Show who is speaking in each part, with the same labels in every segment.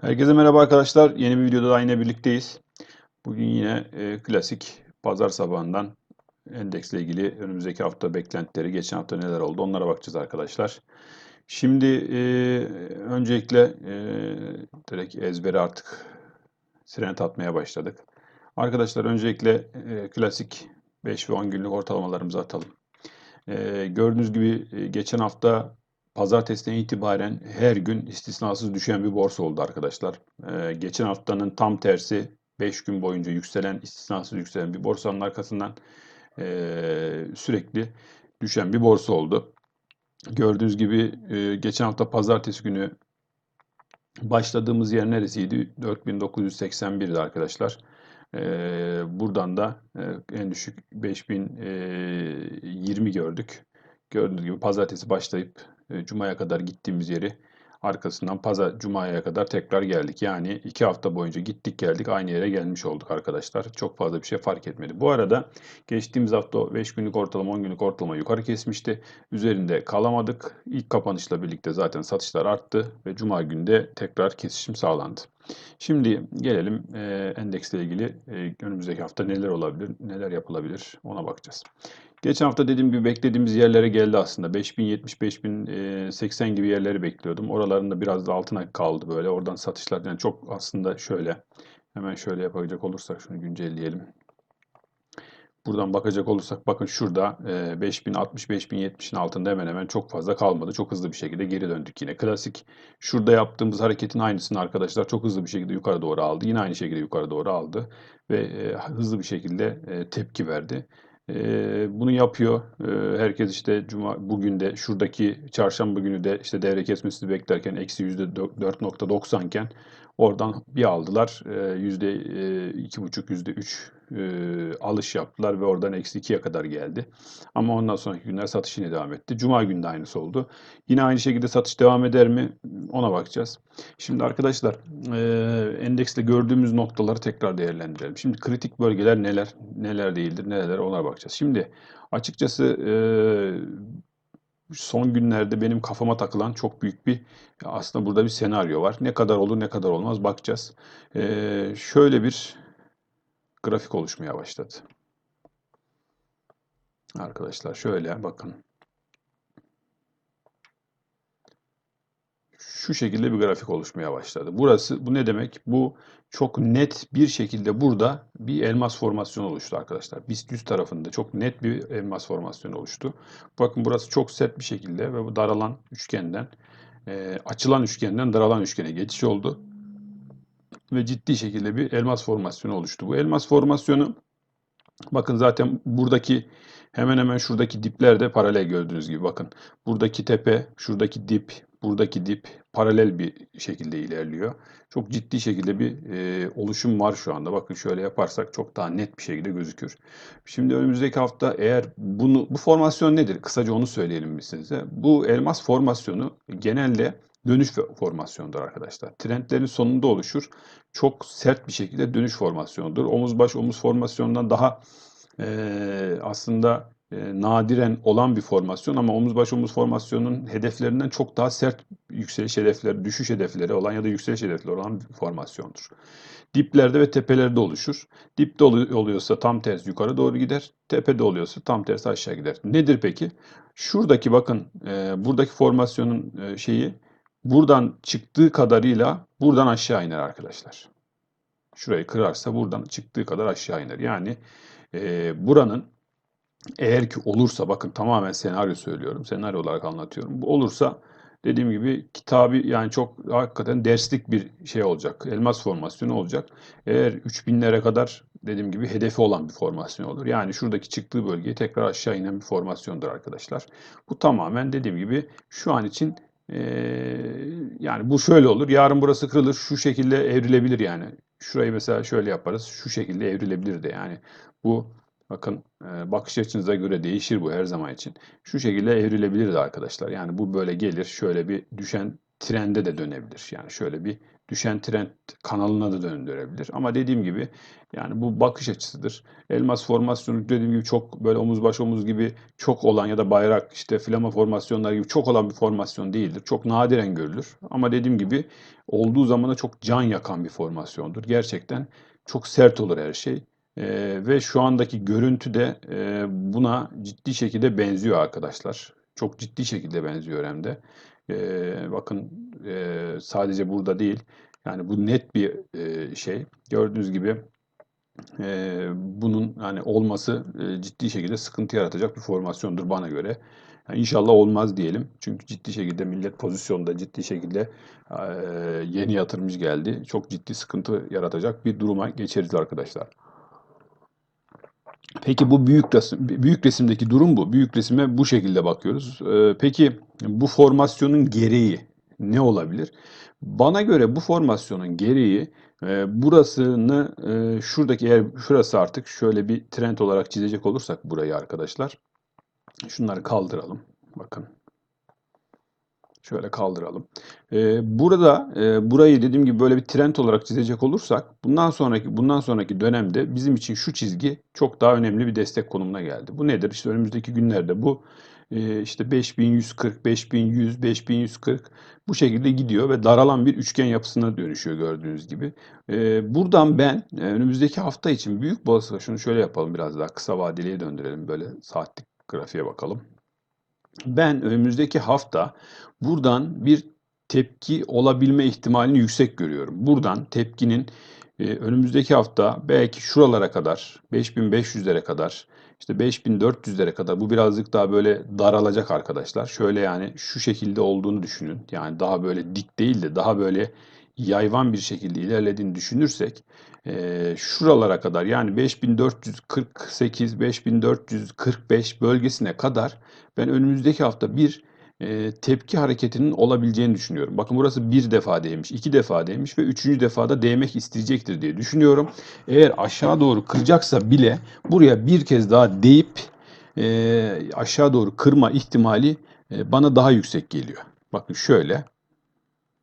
Speaker 1: Herkese merhaba arkadaşlar. Yeni bir videoda daha yine birlikteyiz. Bugün yine e, klasik pazar sabahından endeksle ilgili önümüzdeki hafta beklentileri, geçen hafta neler oldu onlara bakacağız arkadaşlar. Şimdi e, öncelikle e, direkt ezbere artık trend atmaya başladık. Arkadaşlar öncelikle e, klasik 5 ve 10 günlük ortalamalarımızı atalım. E, gördüğünüz gibi e, geçen hafta Pazartesiden itibaren her gün istisnasız düşen bir borsa oldu arkadaşlar. Ee, geçen haftanın tam tersi 5 gün boyunca yükselen, istisnasız yükselen bir borsanın arkasından e, sürekli düşen bir borsa oldu. Gördüğünüz gibi e, geçen hafta pazartesi günü başladığımız yer neresiydi? 4981'di arkadaşlar. E, buradan da e, en düşük 5020 gördük. Gördüğünüz gibi pazartesi başlayıp e, Cuma'ya kadar gittiğimiz yeri arkasından pazar Cuma'ya kadar tekrar geldik. Yani iki hafta boyunca gittik geldik aynı yere gelmiş olduk arkadaşlar. Çok fazla bir şey fark etmedi. Bu arada geçtiğimiz hafta 5 günlük ortalama 10 günlük ortalama yukarı kesmişti. Üzerinde kalamadık. İlk kapanışla birlikte zaten satışlar arttı ve Cuma günde tekrar kesişim sağlandı. Şimdi gelelim e, endeksle ilgili e, önümüzdeki hafta neler olabilir, neler yapılabilir ona bakacağız. Geçen hafta dediğim gibi beklediğimiz yerlere geldi aslında. 5070, 5080 gibi yerleri bekliyordum. Oralarında biraz da altına kaldı böyle. Oradan satışlar yani çok aslında şöyle. Hemen şöyle yapacak olursak şunu güncelleyelim. Buradan bakacak olursak bakın şurada 5060-5070'in altında hemen hemen çok fazla kalmadı. Çok hızlı bir şekilde geri döndük yine. Klasik şurada yaptığımız hareketin aynısını arkadaşlar çok hızlı bir şekilde yukarı doğru aldı. Yine aynı şekilde yukarı doğru aldı ve hızlı bir şekilde tepki verdi. Ee, bunu yapıyor. Ee, herkes işte cuma bugün de şuradaki çarşamba günü de işte devre kesmesini beklerken eksi yüzde 4.90 iken oradan bir aldılar. Ee, e, %2.5 %3 e, alış yaptılar ve oradan eksi 2'ye kadar geldi. Ama ondan sonraki günler satış yine devam etti. Cuma günü de aynısı oldu. Yine aynı şekilde satış devam eder mi? Ona bakacağız. Şimdi arkadaşlar e, endekste gördüğümüz noktaları tekrar değerlendirelim. Şimdi kritik bölgeler neler, neler değildir, neler ona bakacağız. Şimdi açıkçası e, son günlerde benim kafama takılan çok büyük bir aslında burada bir senaryo var. Ne kadar olur ne kadar olmaz bakacağız. Ee, şöyle bir grafik oluşmaya başladı. Arkadaşlar şöyle bakın. Şu şekilde bir grafik oluşmaya başladı. Burası bu ne demek? Bu çok net bir şekilde burada bir elmas formasyonu oluştu arkadaşlar. BIST 100 tarafında çok net bir elmas formasyonu oluştu. Bakın burası çok sert bir şekilde ve bu daralan üçgenden e, açılan üçgenden daralan üçgene geçiş oldu ve ciddi şekilde bir elmas formasyonu oluştu. Bu elmas formasyonu bakın zaten buradaki hemen hemen şuradaki dipler de paralel gördüğünüz gibi bakın. Buradaki tepe, şuradaki dip, buradaki dip paralel bir şekilde ilerliyor. Çok ciddi şekilde bir e, oluşum var şu anda. Bakın şöyle yaparsak çok daha net bir şekilde gözükür. Şimdi önümüzdeki hafta eğer bunu bu formasyon nedir? Kısaca onu söyleyelim biz size. Bu elmas formasyonu genelde dönüş formasyonudur arkadaşlar. Trendlerin sonunda oluşur. Çok sert bir şekilde dönüş formasyonudur. Omuz baş omuz formasyonundan daha e, aslında e, nadiren olan bir formasyon ama omuz baş omuz formasyonun hedeflerinden çok daha sert yükseliş hedefleri, düşüş hedefleri olan ya da yükseliş hedefleri olan bir formasyondur. Diplerde ve tepelerde oluşur. Dipte oluyorsa tam tersi yukarı doğru gider. Tepede oluyorsa tam tersi aşağı gider. Nedir peki? Şuradaki bakın e, buradaki formasyonun e, şeyi buradan çıktığı kadarıyla buradan aşağı iner arkadaşlar. Şurayı kırarsa buradan çıktığı kadar aşağı iner. Yani e, buranın eğer ki olursa bakın tamamen senaryo söylüyorum. Senaryo olarak anlatıyorum. Bu olursa dediğim gibi kitabı yani çok hakikaten derslik bir şey olacak. Elmas formasyonu olacak. Eğer 3000'lere kadar dediğim gibi hedefi olan bir formasyon olur. Yani şuradaki çıktığı bölgeye tekrar aşağı inen bir formasyondur arkadaşlar. Bu tamamen dediğim gibi şu an için yani bu şöyle olur. Yarın burası kırılır. Şu şekilde evrilebilir yani. Şurayı mesela şöyle yaparız. Şu şekilde evrilebilir de yani. Bu bakın bakış açınıza göre değişir bu her zaman için. Şu şekilde evrilebilir de arkadaşlar. Yani bu böyle gelir. Şöyle bir düşen trende de dönebilir. Yani şöyle bir düşen trend kanalına da döndürebilir. Ama dediğim gibi yani bu bakış açısıdır. Elmas formasyonu dediğim gibi çok böyle omuz baş omuz gibi çok olan ya da bayrak işte flama formasyonlar gibi çok olan bir formasyon değildir. Çok nadiren görülür. Ama dediğim gibi olduğu zaman da çok can yakan bir formasyondur. Gerçekten çok sert olur her şey. Ee, ve şu andaki görüntü de e, buna ciddi şekilde benziyor arkadaşlar. Çok ciddi şekilde benziyor hem de. Bakın sadece burada değil. Yani bu net bir şey. Gördüğünüz gibi bunun hani olması ciddi şekilde sıkıntı yaratacak bir formasyondur bana göre. Yani inşallah olmaz diyelim. Çünkü ciddi şekilde millet pozisyonda ciddi şekilde yeni yatırımcı geldi. Çok ciddi sıkıntı yaratacak bir duruma geçeriz arkadaşlar. Peki bu büyük resim, büyük resimdeki durum bu. Büyük resime bu şekilde bakıyoruz. Ee, peki bu formasyonun gereği ne olabilir? Bana göre bu formasyonun gereği e, burasını e, şuradaki eğer şurası artık şöyle bir trend olarak çizecek olursak burayı arkadaşlar. Şunları kaldıralım. Bakın. Şöyle kaldıralım. Ee, burada e, burayı dediğim gibi böyle bir trend olarak çizecek olursak bundan sonraki bundan sonraki dönemde bizim için şu çizgi çok daha önemli bir destek konumuna geldi. Bu nedir? İşte önümüzdeki günlerde bu e, işte 5140, 5100, 5140 bu şekilde gidiyor ve daralan bir üçgen yapısına dönüşüyor gördüğünüz gibi. E, buradan ben e, önümüzdeki hafta için büyük olasılıkla şunu şöyle yapalım biraz daha kısa vadeliye döndürelim böyle saatlik grafiğe bakalım. Ben önümüzdeki hafta buradan bir tepki olabilme ihtimalini yüksek görüyorum. Buradan tepkinin e, önümüzdeki hafta belki şuralara kadar 5500'lere kadar işte 5400'lere kadar bu birazcık daha böyle daralacak arkadaşlar. Şöyle yani şu şekilde olduğunu düşünün. Yani daha böyle dik değil de daha böyle yayvan bir şekilde ilerlediğini düşünürsek e, şuralara kadar yani 5448 5445 bölgesine kadar ben önümüzdeki hafta bir e, tepki hareketinin olabileceğini düşünüyorum. Bakın burası bir defa değmiş, iki defa değmiş ve üçüncü defada değmek isteyecektir diye düşünüyorum. Eğer aşağı doğru kıracaksa bile buraya bir kez daha değip e, aşağı doğru kırma ihtimali e, bana daha yüksek geliyor. Bakın şöyle,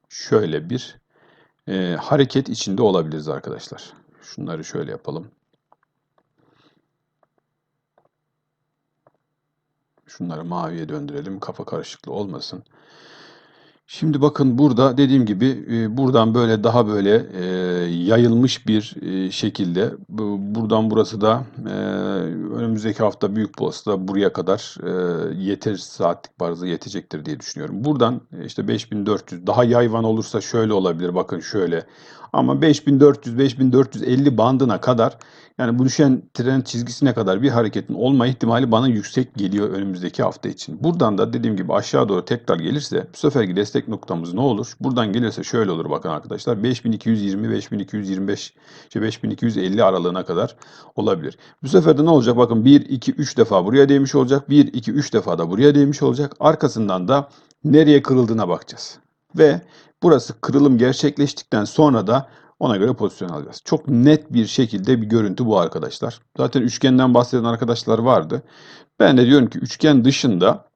Speaker 1: şöyle bir e, hareket içinde olabiliriz arkadaşlar. Şunları şöyle yapalım. Şunları maviye döndürelim. Kafa karışıklığı olmasın. Şimdi bakın burada dediğim gibi e, buradan böyle daha böyle e, yayılmış bir e, şekilde buradan burası da önümüzdeki hafta büyük olasılıkla buraya kadar yeter saatlik bazı yetecektir diye düşünüyorum. Buradan işte 5400 daha yayvan olursa şöyle olabilir bakın şöyle ama 5400-5450 bandına kadar yani bu düşen trend çizgisine kadar bir hareketin olma ihtimali bana yüksek geliyor önümüzdeki hafta için. Buradan da dediğim gibi aşağı doğru tekrar gelirse bu seferki destek noktamız ne olur? Buradan gelirse şöyle olur bakın arkadaşlar 5220 5225 işte 5250 aralığına kadar olabilir. Bu sefer de ne olacak? Bakın 1 2 3 defa buraya değmiş olacak. 1 2 3 defa da buraya değmiş olacak. Arkasından da nereye kırıldığına bakacağız. Ve burası kırılım gerçekleştikten sonra da ona göre pozisyon alacağız. Çok net bir şekilde bir görüntü bu arkadaşlar. Zaten üçgenden bahseden arkadaşlar vardı. Ben de diyorum ki üçgen dışında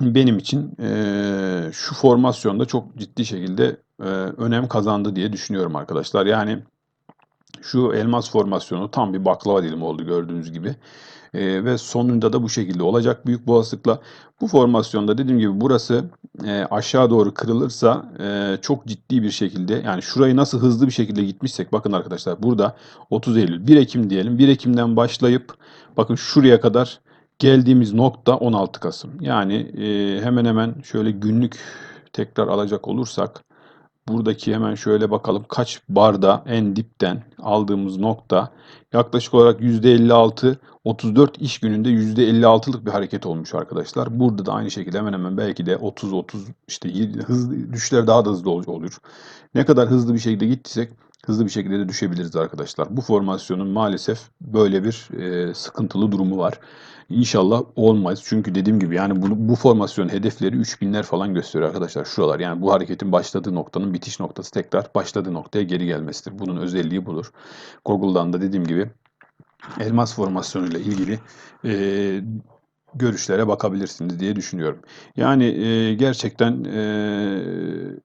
Speaker 1: benim için e, şu formasyonda çok ciddi şekilde e, önem kazandı diye düşünüyorum arkadaşlar. Yani şu elmas formasyonu tam bir baklava dilimi oldu gördüğünüz gibi. E, ve sonunda da bu şekilde olacak büyük olasılıkla. Bu formasyonda dediğim gibi burası e, aşağı doğru kırılırsa e, çok ciddi bir şekilde yani şurayı nasıl hızlı bir şekilde gitmişsek bakın arkadaşlar burada 30 Eylül 1 Ekim diyelim 1 Ekim'den başlayıp bakın şuraya kadar geldiğimiz nokta 16 Kasım. Yani e, hemen hemen şöyle günlük tekrar alacak olursak buradaki hemen şöyle bakalım kaç barda en dipten aldığımız nokta yaklaşık olarak %56 34 iş gününde %56'lık bir hareket olmuş arkadaşlar. Burada da aynı şekilde hemen hemen belki de 30 30 işte hızlı düşüşler daha da hızlı olur. Ne kadar hızlı bir şekilde gittiysek hızlı bir şekilde de düşebiliriz arkadaşlar. Bu formasyonun maalesef böyle bir e, sıkıntılı durumu var. İnşallah olmaz. Çünkü dediğim gibi yani bu, bu formasyon hedefleri 3000'ler falan gösteriyor arkadaşlar. Şuralar yani bu hareketin başladığı noktanın bitiş noktası tekrar başladığı noktaya geri gelmesidir. Bunun özelliği budur. Google'dan da dediğim gibi elmas formasyonu ile ilgili e, görüşlere bakabilirsiniz diye düşünüyorum. Yani e, gerçekten e,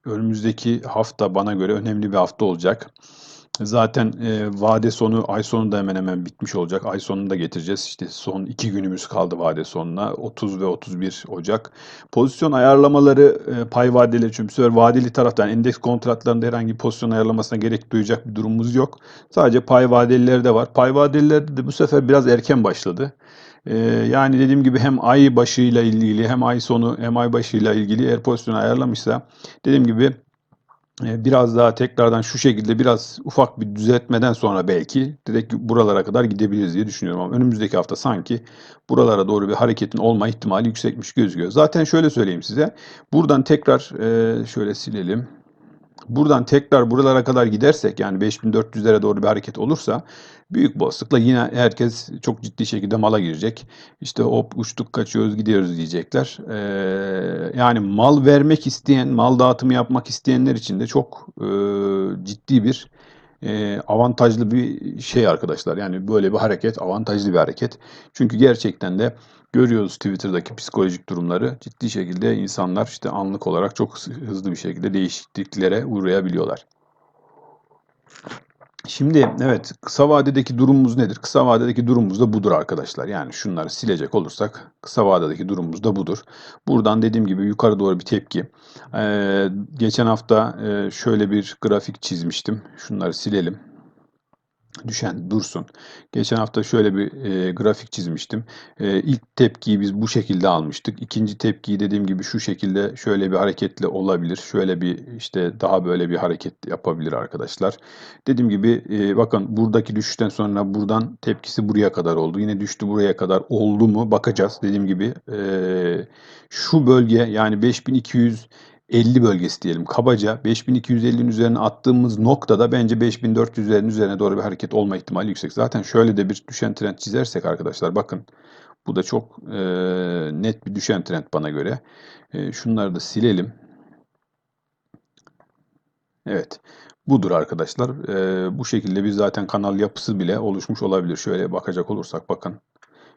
Speaker 1: önümüzdeki hafta bana göre önemli bir hafta olacak. Zaten e, vade sonu ay sonunda hemen hemen bitmiş olacak. Ay sonunda getireceğiz. İşte son iki günümüz kaldı vade sonuna. 30 ve 31 Ocak. Pozisyon ayarlamaları e, pay vadeleri çünkü bu sefer vadeli taraftan endeks kontratlarında herhangi bir pozisyon ayarlamasına gerek duyacak bir durumumuz yok. Sadece pay vadelileri de var. Pay vadelilerde de bu sefer biraz erken başladı. Ee, yani dediğim gibi hem ay başıyla ilgili hem ay sonu hem ay başıyla ilgili eğer pozisyonu ayarlamışsa dediğim gibi e, biraz daha tekrardan şu şekilde biraz ufak bir düzeltmeden sonra belki direkt buralara kadar gidebiliriz diye düşünüyorum ama önümüzdeki hafta sanki buralara doğru bir hareketin olma ihtimali yüksekmiş gözüküyor. Zaten şöyle söyleyeyim size. Buradan tekrar e, şöyle silelim. Buradan tekrar buralara kadar gidersek yani 5400'lere doğru bir hareket olursa büyük olasılıkla yine herkes çok ciddi şekilde mala girecek. İşte hop uçtuk kaçıyoruz gidiyoruz diyecekler. Ee, yani mal vermek isteyen, mal dağıtımı yapmak isteyenler için de çok e, ciddi bir e, avantajlı bir şey arkadaşlar. Yani böyle bir hareket avantajlı bir hareket. Çünkü gerçekten de görüyoruz Twitter'daki psikolojik durumları. Ciddi şekilde insanlar işte anlık olarak çok hızlı bir şekilde değişikliklere uğrayabiliyorlar. Şimdi evet kısa vadedeki durumumuz nedir? Kısa vadedeki durumumuz da budur arkadaşlar. Yani şunları silecek olursak kısa vadedeki durumumuz da budur. Buradan dediğim gibi yukarı doğru bir tepki. Ee, geçen hafta e, şöyle bir grafik çizmiştim. Şunları silelim düşen dursun. Geçen hafta şöyle bir e, grafik çizmiştim. E, ilk tepkiyi biz bu şekilde almıştık. İkinci tepkiyi dediğim gibi şu şekilde şöyle bir hareketle olabilir. Şöyle bir işte daha böyle bir hareket yapabilir arkadaşlar. Dediğim gibi e, bakın buradaki düşüşten sonra buradan tepkisi buraya kadar oldu. Yine düştü buraya kadar oldu mu bakacağız. Dediğim gibi e, şu bölge yani 5200 50 bölgesi diyelim kabaca 5250'nin üzerine attığımız noktada bence 5400'lerin üzerine doğru bir hareket olma ihtimali yüksek. Zaten şöyle de bir düşen trend çizersek arkadaşlar bakın bu da çok e, net bir düşen trend bana göre. E, şunları da silelim. Evet. Budur arkadaşlar. E, bu şekilde bir zaten kanal yapısı bile oluşmuş olabilir. Şöyle bakacak olursak bakın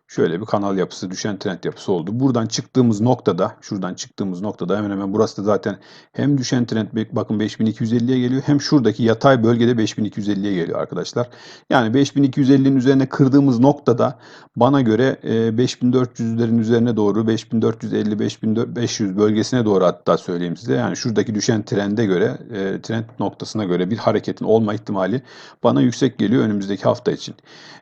Speaker 1: şöyle bir kanal yapısı, düşen trend yapısı oldu. Buradan çıktığımız noktada, şuradan çıktığımız noktada hemen hemen burası da zaten hem düşen trend bakın 5250'ye geliyor hem şuradaki yatay bölgede 5250'ye geliyor arkadaşlar. Yani 5250'nin üzerine kırdığımız noktada bana göre 5400'lerin e, üzerine doğru 5450 5500 bölgesine doğru hatta söyleyeyim size. Yani şuradaki düşen trende göre e, trend noktasına göre bir hareketin olma ihtimali bana yüksek geliyor önümüzdeki hafta için.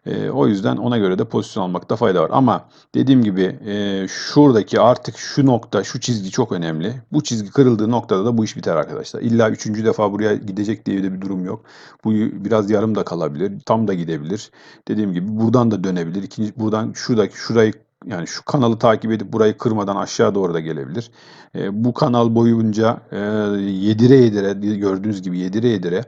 Speaker 1: E, o yüzden ona göre de pozisyon almakta fayda var. Ama dediğim gibi e, şuradaki artık şu nokta, şu çizgi çok önemli. Bu çizgi kırıldığı noktada da bu iş biter arkadaşlar. İlla üçüncü defa buraya gidecek diye de bir durum yok. Bu biraz yarım da kalabilir. Tam da gidebilir. Dediğim gibi buradan da dönebilir. İkinci, buradan şuradaki şurayı yani şu kanalı takip edip burayı kırmadan aşağı doğru da gelebilir. E, bu kanal boyunca e, yedire yedire gördüğünüz gibi yedire yedire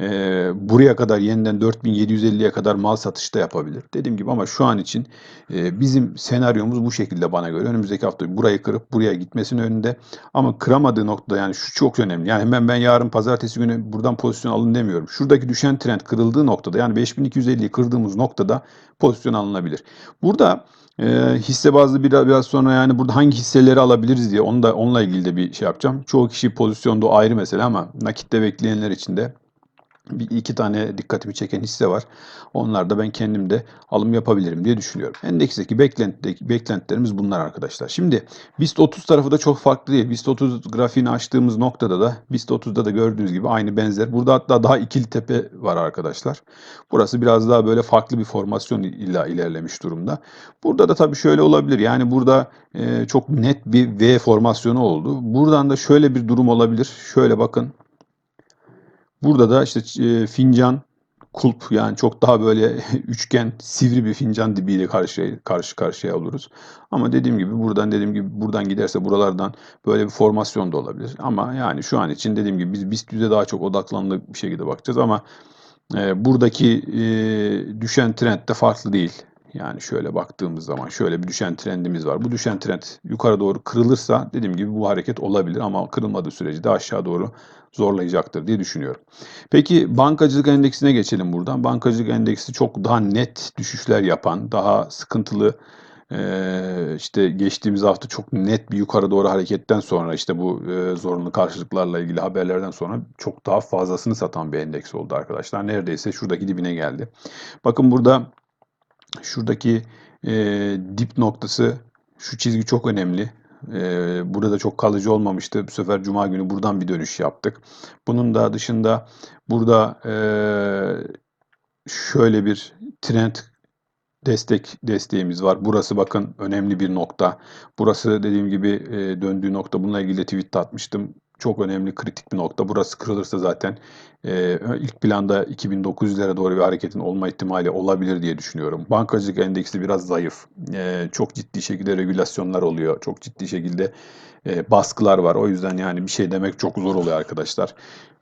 Speaker 1: e, buraya kadar yeniden 4750'ye kadar mal satış da yapabilir. Dediğim gibi ama şu an için e, bizim senaryomuz bu şekilde bana göre. Önümüzdeki hafta burayı kırıp buraya gitmesinin önünde. Ama kıramadığı nokta yani şu çok önemli. Yani hemen ben yarın pazartesi günü buradan pozisyon alın demiyorum. Şuradaki düşen trend kırıldığı noktada yani 5250'yi kırdığımız noktada pozisyon alınabilir. Burada e, hisse bazlı biraz, biraz sonra yani burada hangi hisseleri alabiliriz diye onu da onunla ilgili de bir şey yapacağım. Çoğu kişi pozisyonda ayrı mesele ama nakitte bekleyenler için de bir iki tane dikkatimi çeken hisse var. Onlar da ben kendim de alım yapabilirim diye düşünüyorum. Endeksteki beklentideki beklentilerimiz bunlar arkadaşlar. Şimdi BIST 30 tarafı da çok farklı değil. BIST 30 grafiğini açtığımız noktada da BIST 30'da da gördüğünüz gibi aynı benzer. Burada hatta daha ikili tepe var arkadaşlar. Burası biraz daha böyle farklı bir formasyon illa ilerlemiş durumda. Burada da tabii şöyle olabilir. Yani burada e, çok net bir V formasyonu oldu. Buradan da şöyle bir durum olabilir. Şöyle bakın. Burada da işte e, fincan kulp yani çok daha böyle üçgen sivri bir fincan dibiyle karşı karşı karşıya oluruz. Ama dediğim gibi buradan dediğim gibi buradan giderse buralardan böyle bir formasyon da olabilir. Ama yani şu an için dediğim gibi biz BIST daha çok odaklandık bir şekilde bakacağız ama e, buradaki e, düşen trend de farklı değil. Yani şöyle baktığımız zaman şöyle bir düşen trendimiz var. Bu düşen trend yukarı doğru kırılırsa dediğim gibi bu hareket olabilir ama kırılmadığı sürece de aşağı doğru zorlayacaktır diye düşünüyorum. Peki bankacılık endeksine geçelim buradan. Bankacılık endeksi çok daha net düşüşler yapan, daha sıkıntılı işte geçtiğimiz hafta çok net bir yukarı doğru hareketten sonra işte bu e, zorunlu karşılıklarla ilgili haberlerden sonra çok daha fazlasını satan bir endeks oldu arkadaşlar. Neredeyse şuradaki dibine geldi. Bakın burada şuradaki dip noktası şu çizgi çok önemli. E, burada çok kalıcı olmamıştı. Bu sefer Cuma günü buradan bir dönüş yaptık. Bunun da dışında burada e, şöyle bir trend destek desteğimiz var. Burası bakın önemli bir nokta. Burası dediğim gibi e, döndüğü nokta. Bununla ilgili tweet atmıştım. Çok önemli, kritik bir nokta. Burası kırılırsa zaten e, ilk planda 2900'lere doğru bir hareketin olma ihtimali olabilir diye düşünüyorum. Bankacılık endeksi biraz zayıf. E, çok ciddi şekilde regülasyonlar oluyor. Çok ciddi şekilde e, baskılar var. O yüzden yani bir şey demek çok zor oluyor arkadaşlar.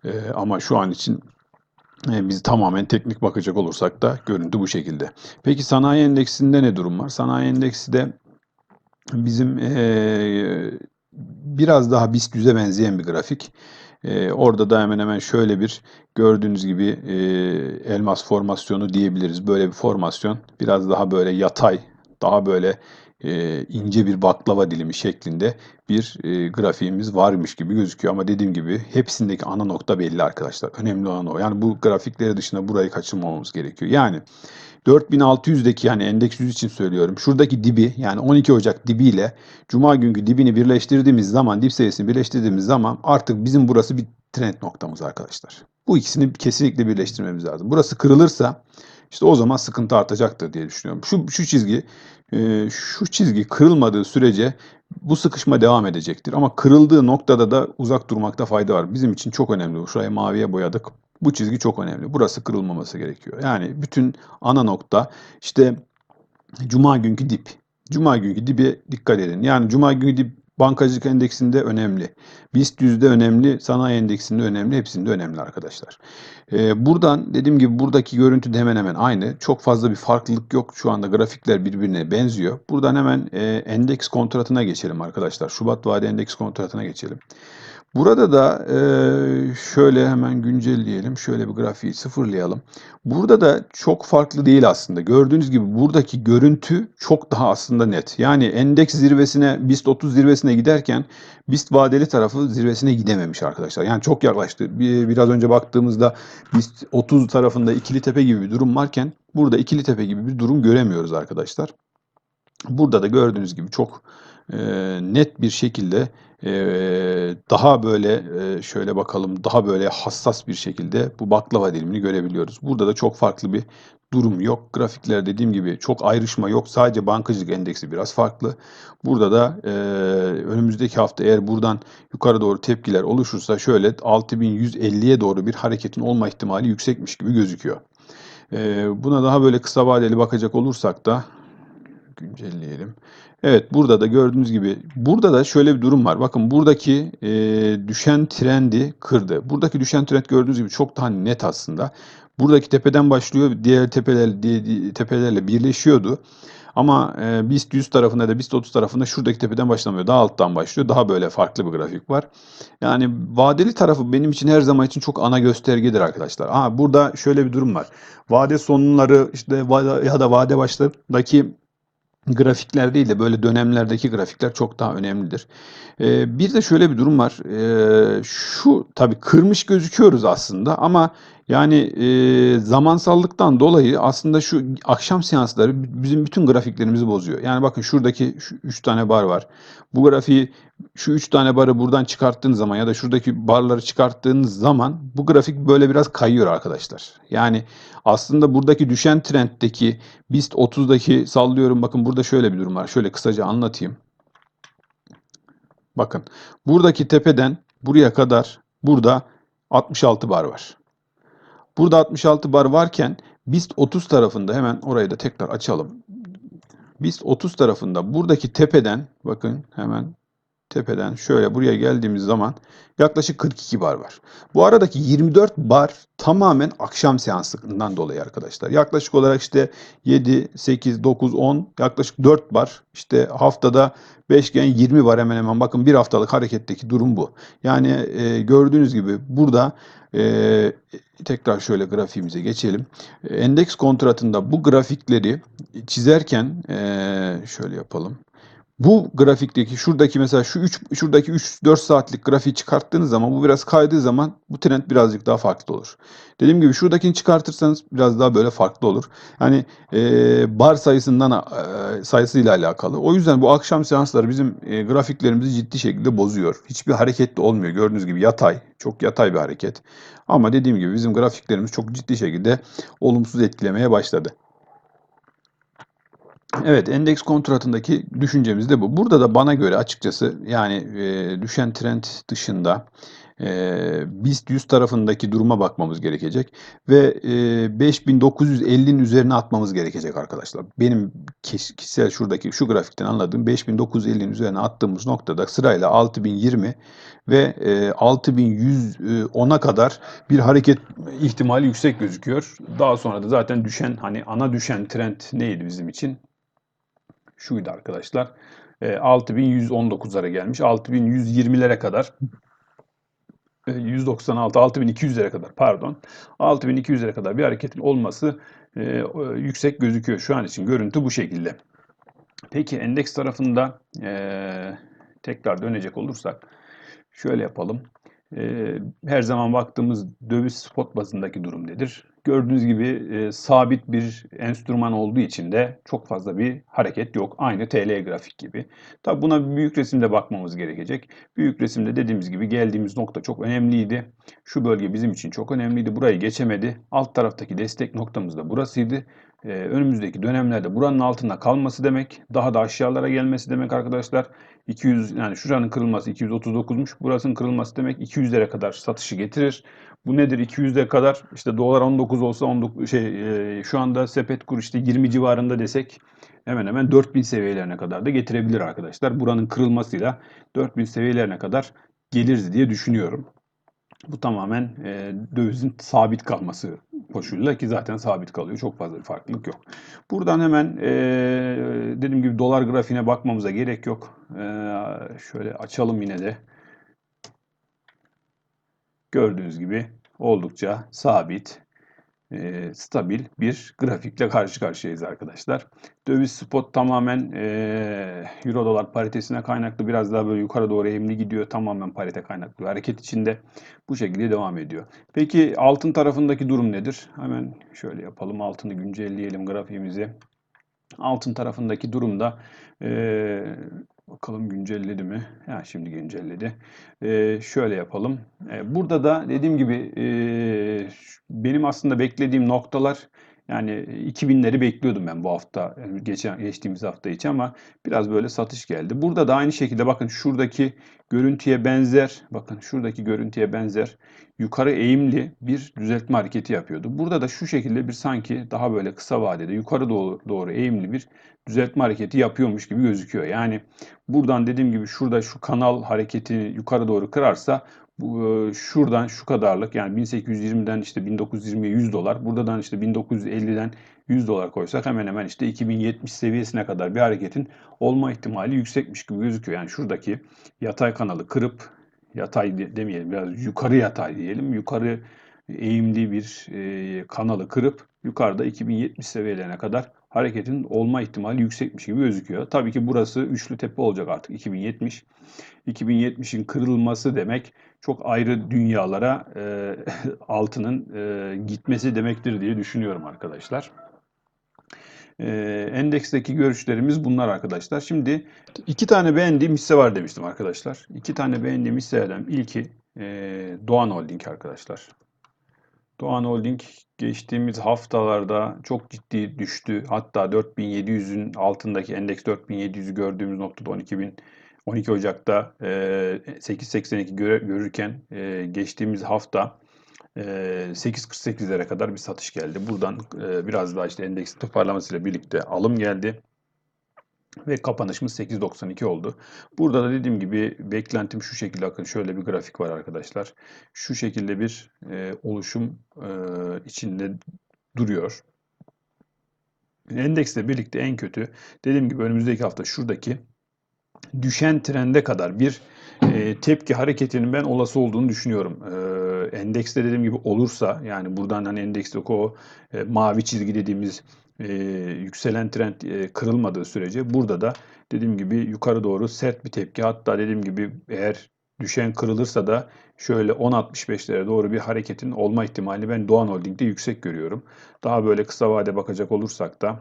Speaker 1: E, ama şu an için e, biz tamamen teknik bakacak olursak da görüntü bu şekilde. Peki sanayi endeksinde ne durum var? Sanayi endeksi de bizim e, biraz daha BIST 100'e benzeyen bir grafik. E, orada da hemen hemen şöyle bir gördüğünüz gibi e, elmas formasyonu diyebiliriz. Böyle bir formasyon biraz daha böyle yatay, daha böyle e, ince bir baklava dilimi şeklinde bir e, grafiğimiz varmış gibi gözüküyor. Ama dediğim gibi hepsindeki ana nokta belli arkadaşlar. Önemli olan o. Yani bu grafikleri dışında burayı kaçırmamamız gerekiyor. Yani 4600'deki yani endeks 100 için söylüyorum. Şuradaki dibi yani 12 Ocak dibiyle Cuma günkü dibini birleştirdiğimiz zaman dip seviyesini birleştirdiğimiz zaman artık bizim burası bir trend noktamız arkadaşlar. Bu ikisini kesinlikle birleştirmemiz lazım. Burası kırılırsa işte o zaman sıkıntı artacaktır diye düşünüyorum. Şu, şu çizgi e, şu çizgi kırılmadığı sürece bu sıkışma devam edecektir. Ama kırıldığı noktada da uzak durmakta fayda var. Bizim için çok önemli. Şurayı maviye boyadık. Bu çizgi çok önemli. Burası kırılmaması gerekiyor. Yani bütün ana nokta işte Cuma günkü dip. Cuma günkü dibe dikkat edin. Yani Cuma günkü dip bankacılık endeksinde önemli. BIST 100'de önemli, sanayi endeksinde önemli, hepsinde önemli arkadaşlar. Ee, buradan dediğim gibi buradaki görüntü de hemen hemen aynı. Çok fazla bir farklılık yok. Şu anda grafikler birbirine benziyor. Buradan hemen e, endeks kontratına geçelim arkadaşlar. Şubat vade endeks kontratına geçelim. Burada da e, şöyle hemen güncelleyelim. Şöyle bir grafiği sıfırlayalım. Burada da çok farklı değil aslında. Gördüğünüz gibi buradaki görüntü çok daha aslında net. Yani endeks zirvesine, BIST 30 zirvesine giderken BIST vadeli tarafı zirvesine gidememiş arkadaşlar. Yani çok yaklaştı. Biraz önce baktığımızda BIST 30 tarafında ikili tepe gibi bir durum varken burada ikili tepe gibi bir durum göremiyoruz arkadaşlar. Burada da gördüğünüz gibi çok e, net bir şekilde daha böyle şöyle bakalım daha böyle hassas bir şekilde bu baklava dilimini görebiliyoruz. Burada da çok farklı bir durum yok. Grafikler dediğim gibi çok ayrışma yok. Sadece bankacılık endeksi biraz farklı. Burada da önümüzdeki hafta eğer buradan yukarı doğru tepkiler oluşursa şöyle 6150'ye doğru bir hareketin olma ihtimali yüksekmiş gibi gözüküyor. Buna daha böyle kısa vadeli bakacak olursak da güncelleyelim. Evet burada da gördüğünüz gibi burada da şöyle bir durum var. Bakın buradaki e, düşen trendi kırdı. Buradaki düşen trend gördüğünüz gibi çok daha net aslında. Buradaki tepeden başlıyor. Diğer tepeler, tepelerle birleşiyordu. Ama e, BIST 100 tarafında da BIST 30 tarafında şuradaki tepeden başlamıyor. Daha alttan başlıyor. Daha böyle farklı bir grafik var. Yani vadeli tarafı benim için her zaman için çok ana göstergedir arkadaşlar. Ha, burada şöyle bir durum var. Vade sonları işte ya da vade başlarındaki grafikler değil de böyle dönemlerdeki grafikler çok daha önemlidir. Ee, bir de şöyle bir durum var. Ee, şu tabii kırmış gözüküyoruz aslında ama yani e, zamansallıktan dolayı aslında şu akşam seansları bizim bütün grafiklerimizi bozuyor. Yani bakın şuradaki şu üç tane bar var. Bu grafiği şu üç tane barı buradan çıkarttığınız zaman ya da şuradaki barları çıkarttığınız zaman bu grafik böyle biraz kayıyor arkadaşlar. Yani aslında buradaki düşen trenddeki BIST 30'daki sallıyorum bakın burada şöyle bir durum var. Şöyle kısaca anlatayım. Bakın buradaki tepeden buraya kadar burada 66 bar var. Burada 66 bar varken BIST 30 tarafında hemen orayı da tekrar açalım. BIST 30 tarafında buradaki tepeden bakın hemen tepeden şöyle buraya geldiğimiz zaman yaklaşık 42 bar var. Bu aradaki 24 bar tamamen akşam seansından dolayı arkadaşlar. Yaklaşık olarak işte 7, 8, 9, 10 yaklaşık 4 bar. İşte haftada 5 gen 20 var hemen hemen. Bakın bir haftalık hareketteki durum bu. Yani e, gördüğünüz gibi burada e, tekrar şöyle grafiğimize geçelim. E, Endeks kontratında bu grafikleri çizerken e, şöyle yapalım. Bu grafikteki şuradaki mesela şu 3 şuradaki 3-4 saatlik grafiği çıkarttığınız zaman bu biraz kaydığı zaman bu trend birazcık daha farklı olur. Dediğim gibi şuradakini çıkartırsanız biraz daha böyle farklı olur. Yani e, bar sayısından e, sayısıyla alakalı. O yüzden bu akşam seansları bizim e, grafiklerimizi ciddi şekilde bozuyor. Hiçbir hareketli olmuyor. Gördüğünüz gibi yatay, çok yatay bir hareket. Ama dediğim gibi bizim grafiklerimiz çok ciddi şekilde olumsuz etkilemeye başladı. Evet, endeks kontratındaki düşüncemiz de bu. Burada da bana göre açıkçası yani e, düşen trend dışında e, BIST 100 tarafındaki duruma bakmamız gerekecek ve e, 5950'nin üzerine atmamız gerekecek arkadaşlar. Benim kişisel şuradaki şu grafikten anladığım 5950'nin üzerine attığımız noktada sırayla 6020 ve e, 6110'a kadar bir hareket ihtimali yüksek gözüküyor. Daha sonra da zaten düşen hani ana düşen trend neydi bizim için? Şuydu arkadaşlar. E, 6119'lara gelmiş. 6120'lere kadar e, 196 6200'lere kadar pardon 6200'lere kadar bir hareketin olması e, e, yüksek gözüküyor şu an için görüntü bu şekilde. Peki endeks tarafında e, tekrar dönecek olursak şöyle yapalım. E, her zaman baktığımız döviz spot bazındaki durum nedir? Gördüğünüz gibi e, sabit bir enstrüman olduğu için de çok fazla bir hareket yok. Aynı TL grafik gibi. Tabi buna büyük resimde bakmamız gerekecek. Büyük resimde dediğimiz gibi geldiğimiz nokta çok önemliydi. Şu bölge bizim için çok önemliydi. Burayı geçemedi. Alt taraftaki destek noktamız da burasıydı. Ee, önümüzdeki dönemlerde buranın altında kalması demek, daha da aşağılara gelmesi demek arkadaşlar. 200 yani şuranın kırılması 239'muş. Burasının kırılması demek 200'lere kadar satışı getirir. Bu nedir? 200'e kadar işte dolar 19 olsa 19 şey e, şu anda sepet kur işte 20 civarında desek hemen hemen 4000 seviyelerine kadar da getirebilir arkadaşlar. Buranın kırılmasıyla 4000 seviyelerine kadar geliriz diye düşünüyorum. Bu tamamen e, dövizin sabit kalması koşuluyla ki zaten sabit kalıyor. Çok fazla bir farklılık yok. Buradan hemen e, dediğim gibi dolar grafiğine bakmamıza gerek yok. E, şöyle açalım yine de. Gördüğünüz gibi oldukça sabit, e, stabil bir grafikle karşı karşıyayız arkadaşlar. Döviz spot tamamen e, euro dolar paritesine kaynaklı biraz daha böyle yukarı doğru eğimli gidiyor. Tamamen parite kaynaklı hareket içinde bu şekilde devam ediyor. Peki altın tarafındaki durum nedir? Hemen şöyle yapalım altını güncelleyelim grafiğimizi. Altın tarafındaki durumda e, bakalım güncelledi mi? Ha, şimdi güncelledi. E, şöyle yapalım. E, burada da dediğim gibi e, benim aslında beklediğim noktalar yani 2000'leri bekliyordum ben bu hafta geçen geçtiğimiz hafta için ama biraz böyle satış geldi. Burada da aynı şekilde bakın şuradaki görüntüye benzer bakın şuradaki görüntüye benzer yukarı eğimli bir düzeltme hareketi yapıyordu. Burada da şu şekilde bir sanki daha böyle kısa vadede yukarı doğru, doğru eğimli bir düzeltme hareketi yapıyormuş gibi gözüküyor. Yani buradan dediğim gibi şurada şu kanal hareketini yukarı doğru kırarsa şuradan şu kadarlık yani 1820'den işte 1920'ye 100 dolar. Buradan işte 1950'den 100 dolar koysak hemen hemen işte 2070 seviyesine kadar bir hareketin olma ihtimali yüksekmiş gibi gözüküyor. Yani şuradaki yatay kanalı kırıp yatay demeyelim biraz yukarı yatay diyelim. Yukarı eğimli bir kanalı kırıp yukarıda 2070 seviyelerine kadar hareketin olma ihtimali yüksekmiş gibi gözüküyor. Tabii ki burası üçlü tepe olacak artık 2070. 2070'in kırılması demek çok ayrı dünyalara e, altının e, gitmesi demektir diye düşünüyorum arkadaşlar. E, endeksteki görüşlerimiz bunlar arkadaşlar. Şimdi iki tane beğendiğim hisse var demiştim arkadaşlar. İki tane beğendiğim hisselerden ilki e, Doğan Holding arkadaşlar. Doğan Holding geçtiğimiz haftalarda çok ciddi düştü. Hatta 4700'ün altındaki endeks 4700'ü gördüğümüz noktada 12000 12 Ocak'ta e, 8.82 göre, görürken e, geçtiğimiz hafta e, 8.48'lere kadar bir satış geldi. Buradan e, biraz daha işte endeksin toparlamasıyla birlikte alım geldi. Ve kapanışımız 8.92 oldu. Burada da dediğim gibi beklentim şu şekilde. Bakın şöyle bir grafik var arkadaşlar. Şu şekilde bir e, oluşum e, içinde duruyor. Endeksle birlikte en kötü dediğim gibi önümüzdeki hafta şuradaki düşen trende kadar bir e, tepki hareketinin ben olası olduğunu düşünüyorum. E, endekste dediğim gibi olursa yani buradan hani endeksteki o e, mavi çizgi dediğimiz e, yükselen trend e, kırılmadığı sürece burada da dediğim gibi yukarı doğru sert bir tepki hatta dediğim gibi eğer düşen kırılırsa da şöyle 10.65'lere doğru bir hareketin olma ihtimali ben Doğan Holding'de yüksek görüyorum. Daha böyle kısa vade bakacak olursak da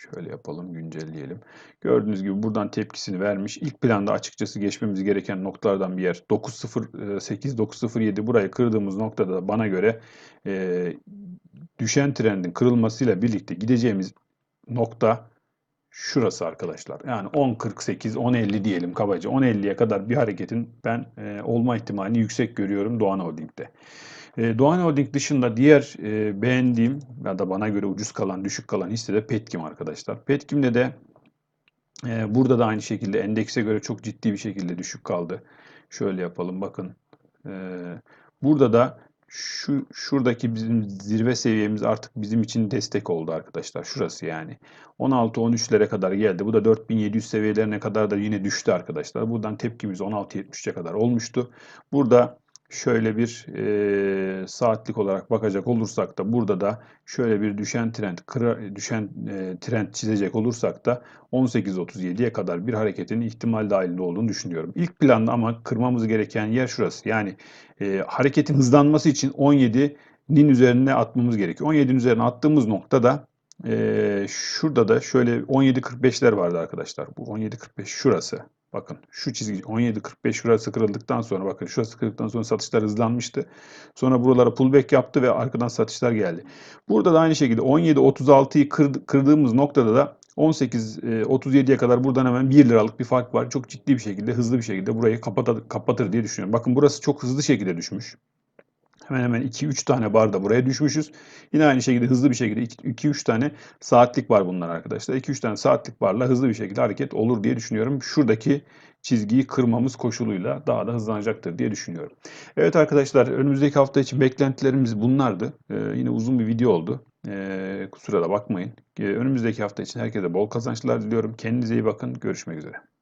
Speaker 1: Şöyle yapalım, güncelleyelim. Gördüğünüz gibi buradan tepkisini vermiş. İlk planda açıkçası geçmemiz gereken noktalardan bir yer. 908, 907 burayı kırdığımız noktada da bana göre e, düşen trendin kırılmasıyla birlikte gideceğimiz nokta şurası arkadaşlar. Yani 10.48, 10.50 diyelim kabaca. 10.50'ye kadar bir hareketin ben e, olma ihtimalini yüksek görüyorum Doğan Holding'de. E, Doğan Holding dışında diğer e, beğendiğim ya da bana göre ucuz kalan, düşük kalan hisse de Petkim arkadaşlar. Petkim'de de e, burada da aynı şekilde endekse göre çok ciddi bir şekilde düşük kaldı. Şöyle yapalım bakın. E, burada da şu şuradaki bizim zirve seviyemiz artık bizim için destek oldu arkadaşlar. Şurası yani. 16-13'lere kadar geldi. Bu da 4700 seviyelerine kadar da yine düştü arkadaşlar. Buradan tepkimiz 16-73'e kadar olmuştu. Burada şöyle bir e, saatlik olarak bakacak olursak da burada da şöyle bir düşen trend kıra, düşen e, trend çizecek olursak da 18.37'ye kadar bir hareketin ihtimal dahilinde olduğunu düşünüyorum. İlk planda ama kırmamız gereken yer şurası. Yani e, hareketin hızlanması için 17'nin üzerine atmamız gerekiyor. 17'nin üzerine attığımız noktada e, şurada da şöyle 17.45'ler vardı arkadaşlar. Bu 17.45 şurası. Bakın şu çizgi 17.45 şurası kırıldıktan sonra bakın şurası kırıldıktan sonra satışlar hızlanmıştı. Sonra buralara pullback yaptı ve arkadan satışlar geldi. Burada da aynı şekilde 17.36'yı kırdığımız noktada da 18.37'ye kadar buradan hemen 1 liralık bir fark var. Çok ciddi bir şekilde hızlı bir şekilde burayı kapatır, kapatır diye düşünüyorum. Bakın burası çok hızlı şekilde düşmüş. Hemen hemen 2-3 tane bar da buraya düşmüşüz. Yine aynı şekilde hızlı bir şekilde 2-3 tane saatlik bar bunlar arkadaşlar. 2-3 tane saatlik barla hızlı bir şekilde hareket olur diye düşünüyorum. Şuradaki çizgiyi kırmamız koşuluyla daha da hızlanacaktır diye düşünüyorum. Evet arkadaşlar önümüzdeki hafta için beklentilerimiz bunlardı. Ee, yine uzun bir video oldu. Ee, kusura da bakmayın. Ee, önümüzdeki hafta için herkese bol kazançlar diliyorum. Kendinize iyi bakın. Görüşmek üzere.